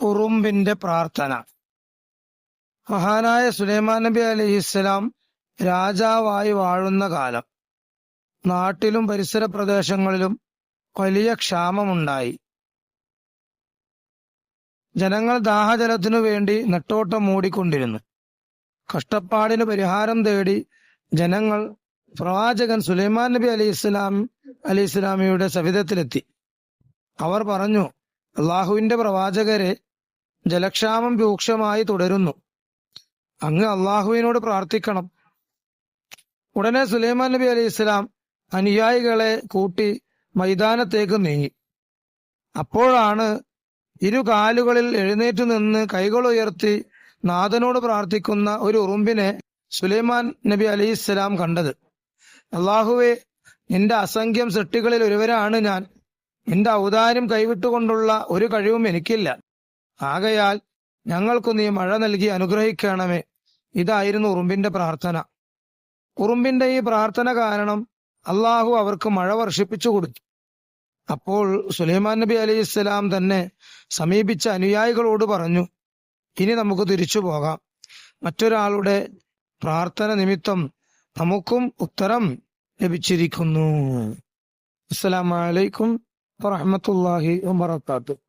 ഉറുമ്പിന്റെ പ്രാർത്ഥന. മഹാനായ സുലൈമാൻ നബി അലഹിസ്സലാം രാജാവായി വാഴുന്ന കാലം. നാട്ടിലും പരിസര പ്രദേശങ്ങളിലും വലിയ ക്ഷാമമുണ്ടായി. ജനങ്ങൾ ദാഹജലത്തിനു വേണ്ടി നെട്ടോട്ടം മൂടിക്കൊണ്ടിരുന്നു. കഷ്ടപ്പാടിന് പരിഹാരം തേടി ജനങ്ങൾ പ്രവാചകൻ സുലൈമാൻ നബി അലി ഇസ്ലാം അലി ഇസ്ലാമിയുടെ സവിധത്തിലെത്തി. അവർ പറഞ്ഞു അള്ളാഹുവിന്റെ പ്രവാചകരെ ജലക്ഷാമം രൂക്ഷമായി തുടരുന്നു. അങ്ങ് അള്ളാഹുവിനോട് പ്രാർത്ഥിക്കണം. ഉടനെ സുലൈമാൻ നബി അലി ഇസ്ലാം അനുയായികളെ കൂട്ടി മൈതാനത്തേക്ക് നീങ്ങി. അപ്പോഴാണ് ഇരു കാലുകളിൽ എഴുന്നേറ്റ് നിന്ന് കൈകൾ ഉയർത്തി നാഥനോട് പ്രാർത്ഥിക്കുന്ന ഒരു ഉറുമ്പിനെ സുലൈമാൻ നബി അലി ഇസ്ലാം കണ്ടത്. അള്ളാഹുവെ നിന്റെ അസംഖ്യം സൃഷ്ടികളിൽ ഒരുവരാണ് ഞാൻ. നിന്റെ ഔദാര്യം കൈവിട്ടുകൊണ്ടുള്ള ഒരു കഴിവും എനിക്കില്ല. ആകയാൽ ഞങ്ങൾക്കു നീ മഴ നൽകി അനുഗ്രഹിക്കണമേ. ഇതായിരുന്നു ഉറുമ്പിന്റെ പ്രാർത്ഥന. ഉറുമ്പിന്റെ ഈ പ്രാർത്ഥന കാരണം അള്ളാഹു അവർക്ക് മഴ വർഷിപ്പിച്ചു കൊടുത്തു. അപ്പോൾ സുലൈമാൻ നബി അലൈഹി ഇസ്ലാം തന്നെ സമീപിച്ച അനുയായികളോട് പറഞ്ഞു ഇനി നമുക്ക് തിരിച്ചു പോകാം. മറ്റൊരാളുടെ പ്രാർത്ഥന നിമിത്തം നമുക്കും ഉത്തരം ലഭിച്ചിരിക്കുന്നു. അസ്സലാമലൈക്കും വറഹമത്തല്ലാഹി വാത്തു